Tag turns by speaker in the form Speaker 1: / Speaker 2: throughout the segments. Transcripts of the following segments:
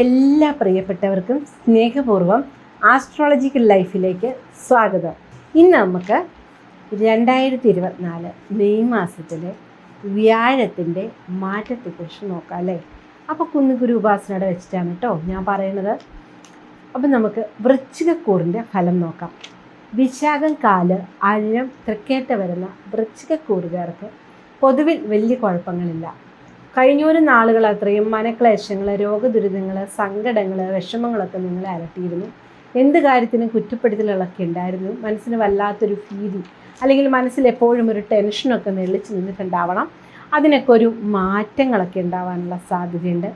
Speaker 1: എല്ലാ പ്രിയപ്പെട്ടവർക്കും സ്നേഹപൂർവം ആസ്ട്രോളജിക്കൽ ലൈഫിലേക്ക് സ്വാഗതം. ഇന്ന് നമുക്ക് രണ്ടായിരത്തി ഇരുപത്തിനാല് മെയ് മാസത്തിലെ വ്യാഴത്തിന്റെ മാറ്റത്തെക്കുറിച്ച് നോക്കാം അല്ലേ? അപ്പോൾ കുന്നുകുരു ഉപാസനയുടെ വെച്ചിട്ടാണ് കേട്ടോ ഞാൻ പറയണത് അപ്പം നമുക്ക് വൃശ്ചികക്കൂറിന്റെ ഫലം നോക്കാം. വിശാഖം കാൽ അഴം തൃക്കേറ്റ വരുന്ന വൃശ്ചികക്കൂറുകാർക്ക് പൊതുവിൽ വലിയ കുഴപ്പങ്ങളില്ല. കഴിഞ്ഞൊരു നാളുകൾ അത്രയും മനക്ലേശങ്ങൾ രോഗദുരിതങ്ങൾ സങ്കടങ്ങൾ വിഷമങ്ങളൊക്കെ നിങ്ങളെ അലട്ടിയിരുന്നു. എന്ത് കാര്യത്തിനും കുറ്റപ്പെടുത്തലുകളൊക്കെ ഉണ്ടായിരുന്നു. മനസ്സിന് വല്ലാത്തൊരു ഭീതി അല്ലെങ്കിൽ മനസ്സിൽ എപ്പോഴും ഒരു ടെൻഷനൊക്കെ നെളിച്ച് നിന്നിട്ടുണ്ടാവണം. അതിനൊക്കെ ഒരു മാറ്റങ്ങളൊക്കെ ഉണ്ടാവാനുള്ള സാധ്യതയുണ്ട്.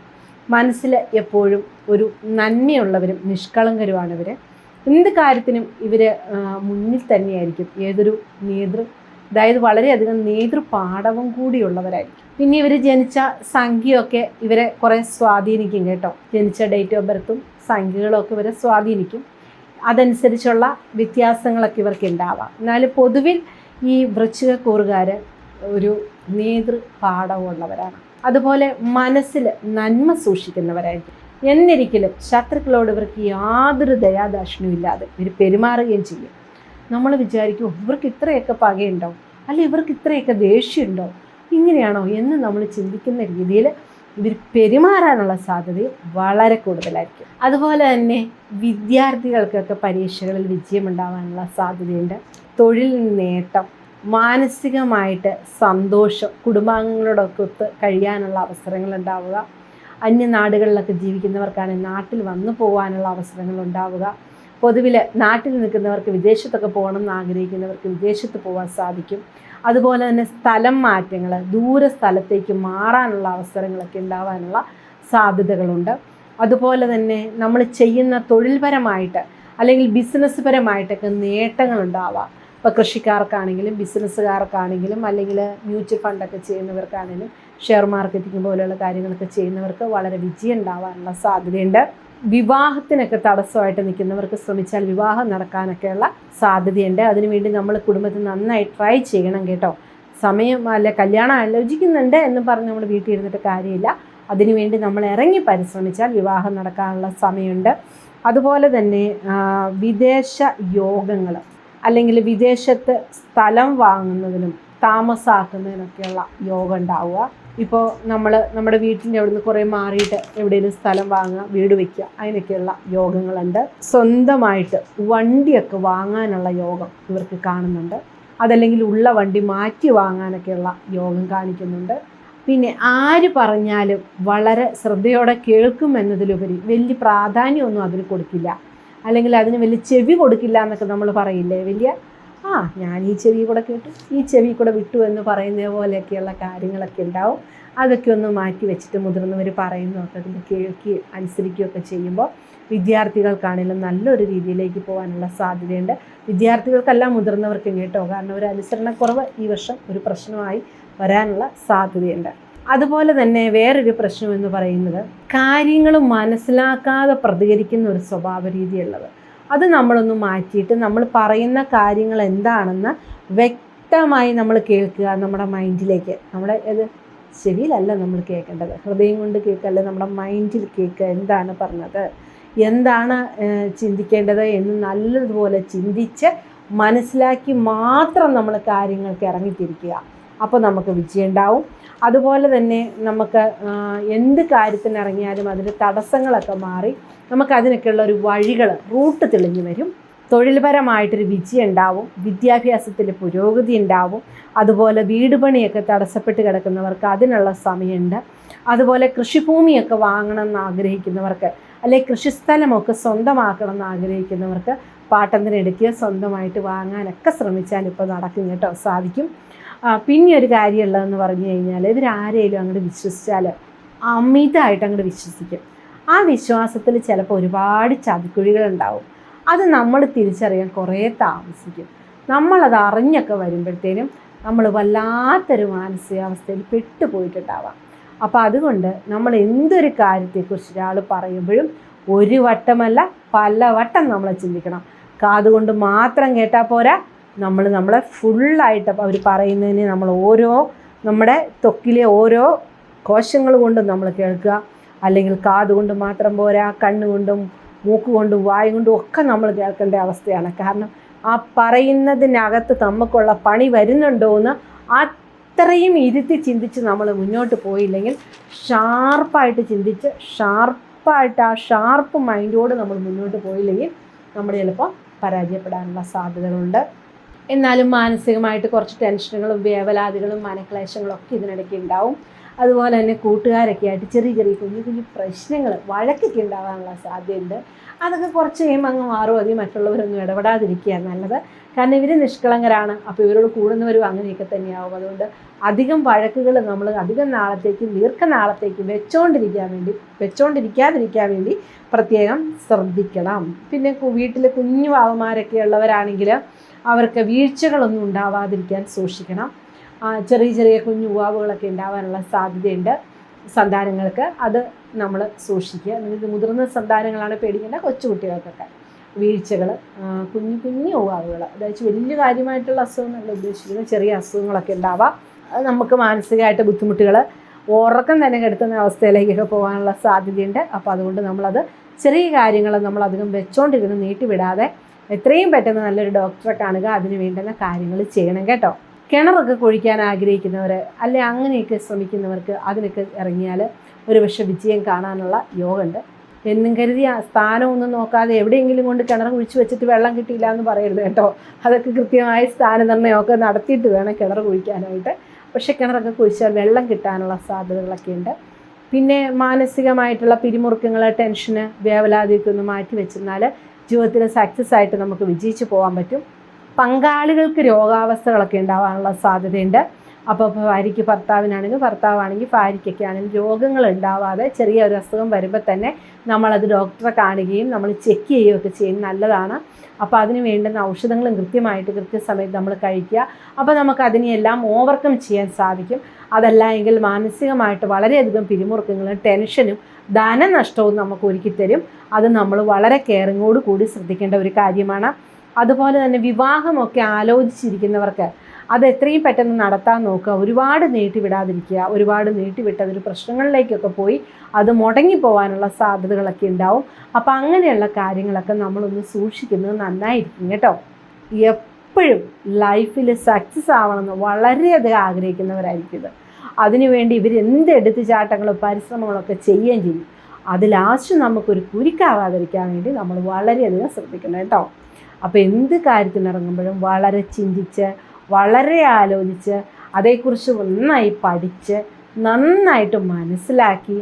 Speaker 1: മനസ്സിൽ എപ്പോഴും ഒരു നന്മയുള്ളവരും നിഷ്കളങ്കരുമാണ് ഇവർ എന്ത് കാര്യത്തിനും ഇവർ മുന്നിൽ തന്നെയായിരിക്കും. ഏതൊരു നേതൃ അതായത് വളരെയധികം നേതൃപാഠവും കൂടിയുള്ളവരായിരിക്കും. പിന്നെ ഇവർ ജനിച്ച സംഖ്യയൊക്കെ ഇവരെ കുറേ സ്വാധീനിക്കും കേട്ടോ. ജനിച്ച ഡേറ്റ് ഓഫ് ബർത്തും സംഖ്യകളൊക്കെ ഇവരെ സ്വാധീനിക്കും. അതനുസരിച്ചുള്ള വ്യത്യാസങ്ങളൊക്കെ ഇവർക്ക് ഉണ്ടാവാം എന്നാൽ പൊതുവിൽ ഈ വൃശ്ചിക കൂറുകാർ ഒരു നേതൃ പാഠമുള്ളവരാണ് അതുപോലെ മനസ്സിൽ നന്മ സൂക്ഷിക്കുന്നവരായിരിക്കും. എന്നിരിക്കലും ശത്രുക്കളോട് ഇവർക്ക് യാതൊരു ദയാദാക്ഷിണ്യവും ഇല്ലാതെ ഇവർ പെരുമാറുകയും ചെയ്യും. നമ്മൾ വിചാരിക്കും ഇവർക്ക് ഇത്രയൊക്കെ പകയുണ്ടോ അല്ല ഇവർക്ക് ഇത്രയൊക്കെ ദേഷ്യമുണ്ടോ ഇങ്ങനെയാണോ എന്ന് നമ്മൾ ചിന്തിക്കുന്ന രീതിയിൽ ഇവർ പെരുമാറാനുള്ള സാധ്യത വളരെ കൂടുതലായിരിക്കും. അതുപോലെ തന്നെ വിദ്യാർത്ഥികൾക്കൊക്കെ പരീക്ഷകളിൽ വിജയമുണ്ടാകാനുള്ള സാധ്യതയുണ്ട്. തൊഴിൽ നേട്ടം മാനസികമായിട്ട് സന്തോഷം കുടുംബാംഗങ്ങളോടൊക്കെ ഒത്ത് കഴിയാനുള്ള അവസരങ്ങൾ ഉണ്ടാവുക. അന്യനാടുകളിലൊക്കെ ജീവിക്കുന്നവർക്കാണ് നാട്ടിൽ വന്നു പോകാനുള്ള അവസരങ്ങൾ ഉണ്ടാവുക. പൊതുവിൽ നാട്ടിൽ നിൽക്കുന്നവർക്ക് വിദേശത്തൊക്കെ പോകണം എന്ന് ആഗ്രഹിക്കുന്നവർക്ക് വിദേശത്ത് പോകാൻ സാധിക്കും. അതുപോലെ തന്നെ സ്ഥലം മാറ്റങ്ങൾ ദൂര സ്ഥലത്തേക്ക് മാറാനുള്ള അവസരങ്ങളൊക്കെ ഉണ്ടാവാനുള്ള സാധ്യതകളുണ്ട്. അതുപോലെ തന്നെ നമ്മൾ ചെയ്യുന്ന തൊഴിൽപരമായിട്ട് അല്ലെങ്കിൽ ബിസിനസ് പരമായിട്ടൊക്കെ നേട്ടങ്ങളുണ്ടാവാം. ഇപ്പോൾ കൃഷിക്കാർക്കാണെങ്കിലും ബിസിനസ്സുകാർക്കാണെങ്കിലും അല്ലെങ്കിൽ മ്യൂച്വൽ ഫണ്ടൊക്കെ ചെയ്യുന്നവർക്കാണെങ്കിലും ഷെയർ മാർക്കറ്റിംഗ് പോലെയുള്ള കാര്യങ്ങളൊക്കെ ചെയ്യുന്നവർക്ക് വളരെ വിജയം ഉണ്ടാവാനുള്ള സാധ്യതയുണ്ട്. വിവാഹത്തിനൊക്കെ തടസ്സമായിട്ട് നിൽക്കുന്നവർക്ക് ശ്രമിച്ചാൽ വിവാഹം നടക്കാനൊക്കെയുള്ള സാധ്യതയുണ്ട്. അതിനുവേണ്ടി നമ്മൾ കുടുംബത്തിൽ നന്നായി ട്രൈ ചെയ്യണം കേട്ടോ. സമയം അല്ല കല്യാണം ആലോചിക്കുന്നുണ്ട് എന്ന് പറഞ്ഞ് നമ്മൾ വീട്ടിൽ ഇരുന്നിട്ട് കാര്യമില്ല. അതിനുവേണ്ടി നമ്മൾ ഇറങ്ങി പരിശ്രമിച്ചാൽ വിവാഹം നടക്കാനുള്ള സമയമുണ്ട്. അതുപോലെ തന്നെ വിദേശ യോഗങ്ങൾ അല്ലെങ്കിൽ വിദേശത്ത് സ്ഥലം വാങ്ങുന്നതിനും താമസാക്കുന്നതിനൊക്കെയുള്ള യോഗം ഉണ്ടാവുക. ഇപ്പോൾ നമ്മൾ നമ്മുടെ വീട്ടിന്റെ അവിടുന്ന് കുറേ മാറിയിട്ട് എവിടെയെങ്കിലും സ്ഥലം വാങ്ങുക വീട് വയ്ക്കുക അതിനൊക്കെയുള്ള യോഗങ്ങളുണ്ട്. സ്വന്തമായിട്ട് വണ്ടിയൊക്കെ വാങ്ങാനുള്ള യോഗം ഇവർക്ക് കാണുന്നുണ്ട്. അതല്ലെങ്കിൽ ഉള്ള വണ്ടി മാറ്റി വാങ്ങാനൊക്കെയുള്ള യോഗം കാണിക്കുന്നുണ്ട്. പിന്നെ ആര് പറഞ്ഞാലും വളരെ ശ്രദ്ധയോടെ കേൾക്കും എന്നതിലുപരി വലിയ പ്രാധാന്യമൊന്നും അതിന് കൊടുക്കില്ല. അല്ലെങ്കിൽ അതിന് വലിയ ചെവി കൊടുക്കില്ല എന്നൊക്കെ നമ്മൾ പറയില്ലേ വലിയ ആ ഞാൻ ഈ ചെവി കൂടെ കേട്ടു. ഈ ചെവി കൂടെ വിട്ടു എന്ന് പറയുന്ന പോലെയൊക്കെയുള്ള കാര്യങ്ങളൊക്കെ ഉണ്ടാവും. അതൊക്കെ ഒന്ന് മാറ്റി വെച്ചിട്ട് മുതിർന്നവർ പറയുന്നതൊക്കെ അതിന് കേൾക്കുകയും അനുസരിക്കുകയൊക്കെ ചെയ്യുമ്പോൾ വിദ്യാർത്ഥികൾക്കാണെങ്കിലും നല്ലൊരു രീതിയിലേക്ക് പോകാനുള്ള സാധ്യതയുണ്ട്. വിദ്യാർത്ഥികൾക്കല്ല മുതിർന്നവർക്കും കേട്ടോ കാരണം ഒരു അനുസരണക്കുറവ് ഈ വർഷം ഒരു പ്രശ്നമായി വരാനുള്ള സാധ്യതയുണ്ട്. അതുപോലെ തന്നെ വേറൊരു പ്രശ്നം എന്ന് പറയുന്നത് കാര്യങ്ങൾ മനസ്സിലാക്കാതെ പ്രതികരിക്കുന്ന ഒരു സ്വഭാവ രീതിയുള്ളത്. അത് നമ്മളൊന്ന് മാറ്റിയിട്ട് നമ്മൾ പറയുന്ന കാര്യങ്ങൾ എന്താണെന്ന് വ്യക്തമായി നമ്മൾ കേൾക്കുക നമ്മുടെ മൈൻഡിലേക്ക്. നമ്മുടെ ഇത് ചെവിയിലല്ല നമ്മൾ കേൾക്കേണ്ടത്. ഹൃദയം കൊണ്ട് കേൾക്കല്ല നമ്മുടെ മൈൻഡിൽ കേൾക്കുക എന്താണ് പറഞ്ഞത്? എന്താണ് ചിന്തിക്കേണ്ടത് എന്ന് നല്ലതുപോലെ ചിന്തിച്ച് മനസ്സിലാക്കി മാത്രം നമ്മൾ കാര്യങ്ങൾക്ക് ഇറങ്ങിത്തിരിക്കുക. അപ്പോൾ നമുക്ക് വിജയം ഉണ്ടാവും. അതുപോലെ തന്നെ നമുക്ക് എന്ത് കാര്യത്തിന് ഇറങ്ങിയാലും അതിന്റെ തടസ്സങ്ങളൊക്കെ മാറി നമുക്ക് അതിനൊക്കെയുള്ള ഒരു വഴികൾ റൂട്ട് തെളിഞ്ഞു വരും. തൊഴിൽപരമായിട്ടൊരു വിജയം ഉണ്ടാവും വിദ്യാഭ്യാസത്തിൽ പുരോഗതി ഉണ്ടാവും അതുപോലെ വീട് പണിയൊക്കെ തടസ്സപ്പെട്ട് കിടക്കുന്നവർക്ക് അതിനുള്ള സമയമുണ്ട്. അതുപോലെ കൃഷിഭൂമിയൊക്കെ വാങ്ങണം എന്ന് ആഗ്രഹിക്കുന്നവർക്ക് അല്ലെങ്കിൽ കൃഷിസ്ഥലമൊക്കെ സ്വന്തമാക്കണം എന്ന് ആഗ്രഹിക്കുന്നവർക്ക് പാട്ടത്തിനെടുക്കുക സ്വന്തമായിട്ട് വാങ്ങാനൊക്കെ ശ്രമിച്ചാൽ ഇപ്പോൾ നടക്കും കേട്ടോ സാധിക്കും. പിന്നെ ഒരു കാര്യമുള്ളതെന്ന് പറഞ്ഞു കഴിഞ്ഞാൽ ഇവരാരെയും അങ്ങോട്ട് വിശ്വസിച്ചാൽ അമിതമായിട്ട് അങ്ങോട്ട് വിശ്വസിക്കും. ആ വിശ്വാസത്തിൽ ചിലപ്പോൾ ഒരുപാട് ചതിക്കുഴികളുണ്ടാവും. അത് നമ്മൾ തിരിച്ചറിയാൻ കുറേ താമസിക്കും. നമ്മളത് അറിഞ്ഞൊക്കെ വരുമ്പോഴത്തേനും നമ്മൾ വല്ലാത്തൊരു മാനസികാവസ്ഥയിൽ പെട്ടുപോയിട്ടുണ്ടാവാം. അപ്പോൾ അതുകൊണ്ട് നമ്മൾ എന്തൊരു കാര്യത്തെക്കുറിച്ച് ഒരാൾ പറയുമ്പോഴും ഒരു വട്ടമല്ല പല വട്ടം നമ്മൾ ചിന്തിക്കണം. കാതുകൊണ്ട് മാത്രം കേട്ടാൽ പോരാ നമ്മൾ നമ്മളെ ഫുള്ളായിട്ട് അവർ പറയുന്നതിന് നമ്മൾ ഓരോ നമ്മുടെ ത്വക്കിലെ ഓരോ കോശങ്ങൾ കൊണ്ടും നമ്മൾ കേൾക്കുക. അല്ലെങ്കിൽ കാതുകൊണ്ട് മാത്രം പോരാ കണ്ണുകൊണ്ടും മൂക്കുകൊണ്ടും വായു കൊണ്ടും ഒക്കെ നമ്മൾ കേൾക്കേണ്ട അവസ്ഥയാണ്. കാരണം ആ പറയുന്നതിനകത്ത് നമുക്കുള്ള പണി വരുന്നുണ്ടോ എന്ന് അത്രയും ഇരുത്തി ചിന്തിച്ച് നമ്മൾ മുന്നോട്ട് പോയില്ലെങ്കിൽ ഷാർപ്പായിട്ട് ചിന്തിച്ച് ഷാർപ്പായിട്ട് ആ ഷാർപ്പ് മൈൻഡോട് നമ്മൾ മുന്നോട്ട് പോയില്ലെങ്കിൽ നമ്മൾ ചിലപ്പോൾ പരാജയപ്പെടാനുള്ള സാധ്യതകളുണ്ട്. എന്നാലും മാനസികമായിട്ട് കുറച്ച് ടെൻഷനുകളും വേവലാതികളും മനക്ലേശങ്ങളും ഒക്കെ ഇതിനിടയ്ക്ക് ഉണ്ടാവും. അതുപോലെ തന്നെ കൂട്ടുകാരൊക്കെ ആയിട്ട് ചെറിയ ചെറിയ കുഞ്ഞു കുഞ്ഞു പ്രശ്നങ്ങൾ വഴക്കൊക്കെ ഉണ്ടാകാനുള്ള സാധ്യതയുണ്ട്. അതൊക്കെ കുറച്ച് കഴിയുമ്പോൾ അങ്ങ് മാറും. അധികം മറ്റുള്ളവരൊന്നും ഇടപെടാതിരിക്കുക നല്ലത്. കാരണം ഇവർ നിഷ്കളങ്കരാണ്. അപ്പോൾ ഇവരോട് കൂടുന്നവരും അങ്ങനെയൊക്കെ തന്നെയാവും. അതുകൊണ്ട് അധികം വഴക്കുകൾ നമ്മൾ അധികം നാളത്തേക്ക് ദീർഘനാളത്തേക്ക് വെച്ചോണ്ടിരിക്കാൻ വേണ്ടി വെച്ചോണ്ടിരിക്കാതിരിക്കാൻ വേണ്ടി പ്രത്യേകം ശ്രദ്ധിക്കണം. പിന്നെ വീട്ടിൽ കുഞ്ഞു പാവമാരൊക്കെ ഉള്ളവരാണെങ്കിൽ അവർക്ക് വീഴ്ചകളൊന്നും ഉണ്ടാവാതിരിക്കാൻ സൂക്ഷിക്കണം. ചെറിയ ചെറിയ കുഞ്ഞു ഉവാവുകളൊക്കെ ഉണ്ടാവാനുള്ള സാധ്യതയുണ്ട് സന്താനങ്ങൾക്ക്. അത് നമ്മൾ സൂക്ഷിക്കുക. നിങ്ങൾക്ക് മുതിർന്ന സന്താനങ്ങളാണ് പേടിക്കേണ്ട കൊച്ചുകുട്ടികൾക്കൊക്കെ. വീഴ്ചകൾ കുഞ്ഞു കുഞ്ഞു ഉവാവുകൾ അതായത് വലിയ കാര്യമായിട്ടുള്ള അസുഖങ്ങളല്ല ഉദ്ദേശിക്കുന്നത്. ചെറിയ അസുഖങ്ങളൊക്കെ ഉണ്ടാവാം. നമുക്ക് മാനസികമായിട്ട് ബുദ്ധിമുട്ടുകൾ ഉറക്കം തന്നെ കെടുത്തുന്ന അവസ്ഥയിലേക്കൊക്കെ പോകാനുള്ള സാധ്യതയുണ്ട്. അപ്പോൾ അതുകൊണ്ട് നമ്മളത് ചെറിയ കാര്യങ്ങൾ നമ്മൾ അധികം വെച്ചോണ്ടിരുന്ന് നീട്ടിവിടാതെ എത്രയും പെട്ടെന്ന് നല്ലൊരു ഡോക്ടറെ കാണുക അതിന് വേണ്ടുന്ന കാര്യങ്ങൾ ചെയ്യണം കേട്ടോ. കിണറൊക്കെ കുഴിക്കാൻ ആഗ്രഹിക്കുന്നവർ അല്ലെ അങ്ങനെയൊക്കെ ശ്രമിക്കുന്നവർക്ക് അതിനൊക്കെ ഇറങ്ങിയാൽ ഒരു പക്ഷേ വിജയം കാണാനുള്ള യോഗമുണ്ട് എന്നും കരുതി സ്ഥാനമൊന്നും നോക്കാതെ എവിടെയെങ്കിലും കൊണ്ട് കിണർ കുഴിച്ച് വെച്ചിട്ട് വെള്ളം കിട്ടിയില്ല എന്ന് പറയരുത് കേട്ടോ. അതൊക്കെ കൃത്യമായി സ്ഥാനനിർണയമൊക്കെ നടത്തിയിട്ട് വേണം കിണർ കുഴിക്കാനായിട്ട്. പക്ഷേ കിണറൊക്കെ കുഴിച്ചാൽ വെള്ളം കിട്ടാനുള്ള സാധ്യതകളൊക്കെ ഉണ്ട്. പിന്നെ മാനസികമായിട്ടുള്ള പിരിമുറുക്കങ്ങൾ ടെൻഷന് വേവലാതിയൊക്കെ ഒന്ന് മാറ്റി വെച്ചിരുന്നാൽ ജീവിതത്തിൽ സക്സസ് ആയിട്ട് നമുക്ക് വിജയിച്ച് പോകാൻ പറ്റും. പങ്കാളികൾക്ക് രോഗാവസ്ഥകളൊക്കെ ഉണ്ടാവാനുള്ള സാധ്യതയുണ്ട്. അപ്പോൾ ഭാര്യയ്ക്ക് ഭർത്താവിനാണെങ്കിൽ ഭർത്താവാണെങ്കിൽ ഭാര്യയ്ക്കൊക്കെ ആണെങ്കിൽ രോഗങ്ങൾ ഉണ്ടാവാതെ ചെറിയ ഒരു അസുഖം വരുമ്പോൾ തന്നെ നമ്മളത് ഡോക്ടറെ കാണുകയും നമ്മൾ ചെക്ക് ചെയ്യുകയൊക്കെ ചെയ്യുന്നത് നല്ലതാണ്. അപ്പോൾ അതിന് വേണ്ടുന്ന ഔഷധങ്ങളും കൃത്യമായിട്ട് കൃത്യസമയത്ത് നമ്മൾ കഴിക്കുക. അപ്പോൾ നമുക്ക് അതിനെയെല്ലാം ഓവർകം ചെയ്യാൻ സാധിക്കും. അതല്ല എങ്കിൽ മാനസികമായിട്ട് വളരെയധികം പിരിമുറുക്കങ്ങളും ടെൻഷനും ധനനഷ്ടവും നമുക്ക് ഒരുക്കി തരും. അത് നമ്മൾ വളരെ കെയറിങ്ങോട് കൂടി ശ്രദ്ധിക്കേണ്ട ഒരു കാര്യമാണ്. അതുപോലെ തന്നെ വിവാഹമൊക്കെ ആലോചിച്ചിരിക്കുന്നവർക്ക് അത് എത്രയും പെട്ടെന്ന് നടത്താൻ നോക്കുക. ഒരുപാട് നീട്ടിവിടാതിരിക്കുക. ഒരുപാട് നീട്ടിവിട്ട് അതൊരു പ്രശ്നങ്ങളിലേക്കൊക്കെ പോയി അത് മുടങ്ങി പോകാനുള്ള സാധ്യതകളൊക്കെ ഉണ്ടാവും. അപ്പോൾ അങ്ങനെയുള്ള കാര്യങ്ങളൊക്കെ നമ്മളൊന്ന് സൂക്ഷിക്കുന്നത് നന്നായിരിക്കും കേട്ടോ. എപ്പോഴും ലൈഫിൽ സക്സസ് ആവണമെന്ന് വളരെയധികം ആഗ്രഹിക്കുന്നവരായിരിക്കും ഇത്. അതിനുവേണ്ടി ഇവർ എന്ത് എടുത്തുചാട്ടങ്ങളും പരിശ്രമങ്ങളൊക്കെ ചെയ്യുകയും ചെയ്യും. അത് ലാസ്റ്റ് നമുക്കൊരു കുരുക്കാവാതിരിക്കാൻ വേണ്ടി നമ്മൾ വളരെയധികം ശ്രദ്ധിക്കണം കേട്ടോ. അപ്പോൾ എന്ത് കാര്യത്തിനിറങ്ങുമ്പോഴും വളരെ ചിന്തിച്ച് വളരെ ആലോചിച്ച് അതേക്കുറിച്ച് നന്നായി പഠിച്ച് നന്നായിട്ട് മനസ്സിലാക്കി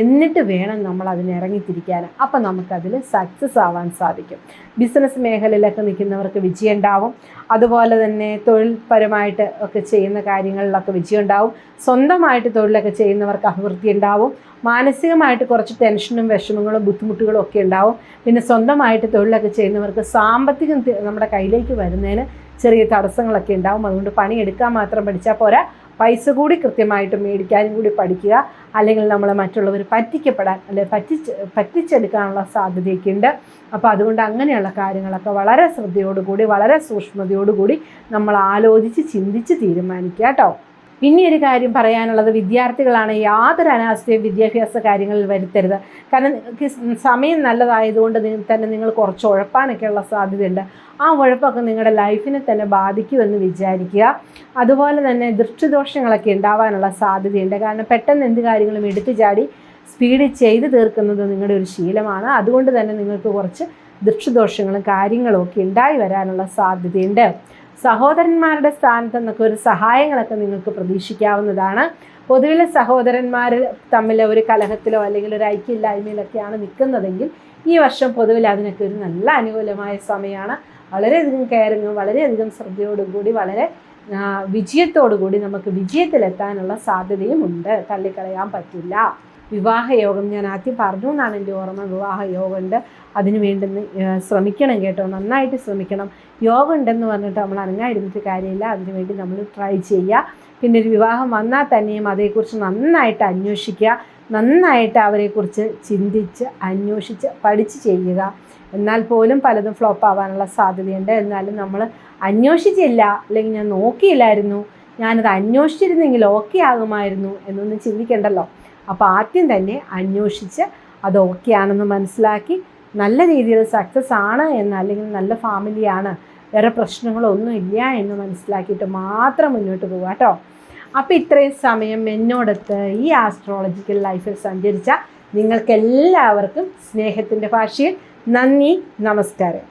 Speaker 1: എന്നിട്ട് വേണം നമ്മൾ അതിന് ഇറങ്ങിത്തിരിക്കാൻ. അപ്പം നമുക്കതിൽ സക്സസ് ആവാൻ സാധിക്കും. ബിസിനസ് മേഖലയിലൊക്കെ നിൽക്കുന്നവർക്ക് വിജയം ഉണ്ടാവും അതുപോലെ തന്നെ തൊഴിൽപരമായിട്ട് ഒക്കെ ചെയ്യുന്ന കാര്യങ്ങളിലൊക്കെ വിജയം ഉണ്ടാവും സ്വന്തമായിട്ട് തൊഴിലൊക്കെ ചെയ്യുന്നവർക്ക് അഭിവൃദ്ധി ഉണ്ടാവും. മാനസികമായിട്ട് കുറച്ച് ടെൻഷനും വിഷമങ്ങളും ബുദ്ധിമുട്ടുകളും ഒക്കെ ഉണ്ടാവും. പിന്നെ സ്വന്തമായിട്ട് തൊഴിലൊക്കെ ചെയ്യുന്നവർക്ക് സാമ്പത്തികം നമ്മുടെ കയ്യിലേക്ക് വരുന്നതിന് ചെറിയ തടസ്സങ്ങളൊക്കെ ഉണ്ടാവും. അതുകൊണ്ട് പണിയെടുക്കാൻ മാത്രം പഠിച്ചാൽ പോരാ. പൈസ കൂടി കൃത്യമായിട്ട് മേടിക്കാനും കൂടി പഠിക്കുക. അല്ലെങ്കിൽ നമ്മളെ മറ്റുള്ളവർ പറ്റിക്കപ്പെടാൻ അല്ലെങ്കിൽ പറ്റിച്ച് പറ്റിച്ചെടുക്കാനുള്ള സാധ്യതയൊക്കെ ഉണ്ട് അപ്പോൾ അതുകൊണ്ട് അങ്ങനെയുള്ള കാര്യങ്ങളൊക്കെ വളരെ ശ്രദ്ധയോടുകൂടി വളരെ സൂക്ഷ്മതയോടുകൂടി നമ്മൾ ആലോചിച്ച് ചിന്തിച്ച് തീരുമാനിക്കുക കേട്ടോ. പിന്നെ ഒരു കാര്യം പറയാനുള്ളത് വിദ്യാർത്ഥികളാണ് യാതൊരു അനാസ്ഥയും വിദ്യാഭ്യാസ കാര്യങ്ങളിൽ വരുത്തരുത്. കാരണം നിങ്ങൾക്ക് സമയം നല്ലതായതുകൊണ്ട് തന്നെ നിങ്ങൾ കുറച്ച് ഉഴപ്പാനൊക്കെയുള്ള സാധ്യതയുണ്ട്. ആ ഉഴപ്പൊക്കെ നിങ്ങളുടെ ലൈഫിനെ തന്നെ ബാധിക്കുമെന്ന് വിചാരിക്കുക. അതുപോലെ തന്നെ ദൃഷ്ടിദോഷങ്ങളൊക്കെ ഉണ്ടാവാനുള്ള സാധ്യതയുണ്ട്. കാരണം പെട്ടെന്ന് എന്ത് കാര്യങ്ങളും എടുത്തു ചാടി സ്പീഡിൽ ചെയ്ത് തീർക്കുന്നത് നിങ്ങളുടെ ഒരു ശീലമാണ്. അതുകൊണ്ട് തന്നെ നിങ്ങൾക്ക് കുറച്ച് ദൃഷ്ടിദോഷങ്ങളും കാര്യങ്ങളും ഒക്കെ ഉണ്ടായി വരാനുള്ള സാധ്യതയുണ്ട്. സഹോദരന്മാരുടെ സ്ഥാനത്ത് നിന്നൊക്കെ ഒരു സഹായങ്ങളൊക്കെ നിങ്ങൾക്ക് പ്രതീക്ഷിക്കാവുന്നതാണ്. പൊതുവിലെ സഹോദരന്മാർ തമ്മിൽ ഒരു കലഹത്തിലോ അല്ലെങ്കിൽ ഒരു ഐക്യമില്ലായ്മയിലൊക്കെയാണ് നിൽക്കുന്നതെങ്കിൽ ഈ വർഷം പൊതുവിൽ അതിനൊക്കെ ഒരു നല്ല അനുകൂലമായ സമയമാണ്. വളരെയധികം കെയറിങ്ങും വളരെയധികം ശ്രദ്ധയോടുകൂടി വളരെ വിജയത്തോടു കൂടി നമുക്ക് വിജയത്തിലെത്താനുള്ള സാധ്യതയും ഉണ്ട് തള്ളിക്കളയാൻ പറ്റില്ല. വിവാഹയോഗം ഞാൻ ആദ്യം പറഞ്ഞു എന്നാണ് എന്റെ ഓർമ്മ. വിവാഹയോഗമുണ്ട്. അതിന് വേണ്ടുന്ന ആ, ശ്രമിക്കണം കേട്ടോ. നന്നായിട്ട് ശ്രമിക്കണം. യോഗം ഉണ്ടെന്ന് പറഞ്ഞിട്ട് നമ്മൾ അനങ്ങായിരുന്നിട്ട് കാര്യമില്ല. അതിനു വേണ്ടി നമ്മൾ ട്രൈ ചെയ്യുക പിന്നെ ഒരു വിവാഹം വന്നാൽ തന്നെയും അതേക്കുറിച്ച് നന്നായിട്ട് അന്വേഷിക്കുക. നന്നായിട്ട് അവരെക്കുറിച്ച് ചിന്തിച്ച് അന്വേഷിച്ച് പഠിച്ച് ചെയ്യുക. എന്നാൽ പോലും പലതും ഫ്ലോപ്പ് ആവാനുള്ള സാധ്യതയുണ്ട്. എന്നാലും നമ്മൾ അന്വേഷിച്ചില്ല. അല്ലെങ്കിൽ ഞാൻ നോക്കിയില്ലായിരുന്നു. ഞാനത് അന്വേഷിച്ചിരുന്നെങ്കിൽ ഓക്കെ ആകുമായിരുന്നു എന്നൊന്നും ചിന്തിക്കണ്ടല്ലോ. അപ്പോൾ ആദ്യം തന്നെ അന്വേഷിച്ച് അത് ഓക്കെ ആണെന്ന് മനസ്സിലാക്കി നല്ല രീതിയിൽ സക്സസ് ആണ് എന്ന് അല്ലെങ്കിൽ നല്ല ഫാമിലിയാണ് വേറെ പ്രശ്നങ്ങളൊന്നും ഇല്ല എന്ന് മനസ്സിലാക്കിയിട്ട് മാത്രം മുന്നോട്ട് പോവുക കേട്ടോ. അപ്പോൾ ഇത്രയും സമയം എന്നോടൊത്ത് ഈ ആസ്ട്രോളജിക്കൽ ലൈഫിൽ സഞ്ചരിച്ച നിങ്ങൾക്കെല്ലാവർക്കും സ്നേഹത്തിന്റെ ഭാഷയിൽ നന്ദി നമസ്കാരം.